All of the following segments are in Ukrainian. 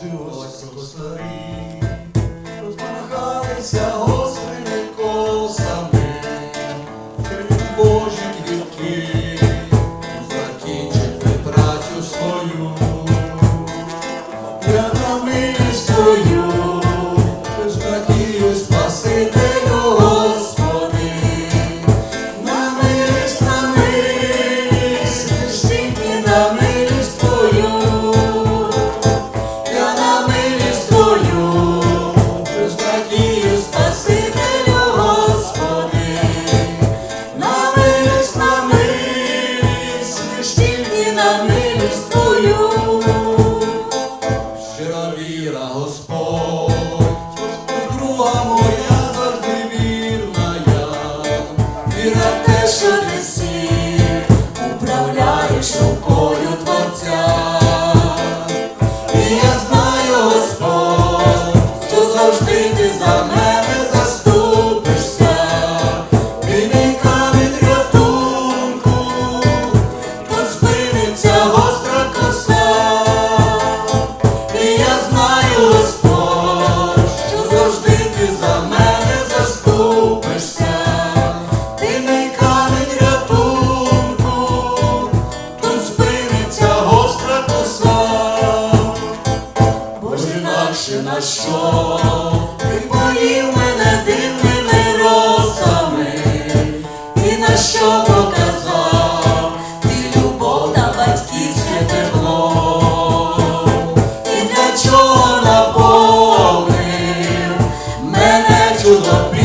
Осінь старі, розмахалися гострими косами, Божі квітки, закінчити працю свою. Я на милість твою, лиш надію Спасителю Господи, на милість, на милість, тільки Oh, yeah. знавши на що, ти поїв мене дивними росами, і на що показав, ти любов та батьківське тепло, і для чого наповнив мене чудо.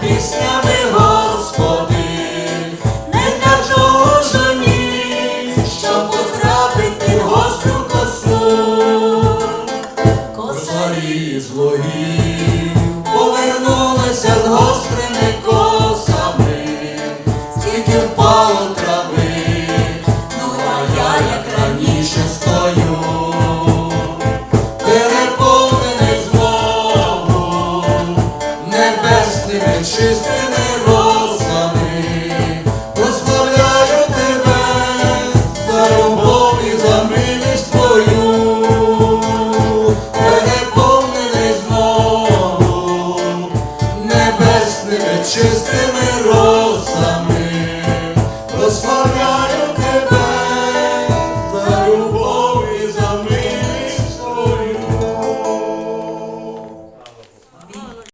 піснями, Господи, не кажу ні, щоб потрапити в гостру косу, косарі злої. ясними, чистими розами, прославляю тебе, за любов і за милість твою, переповнений знову, небесними, чистими розами.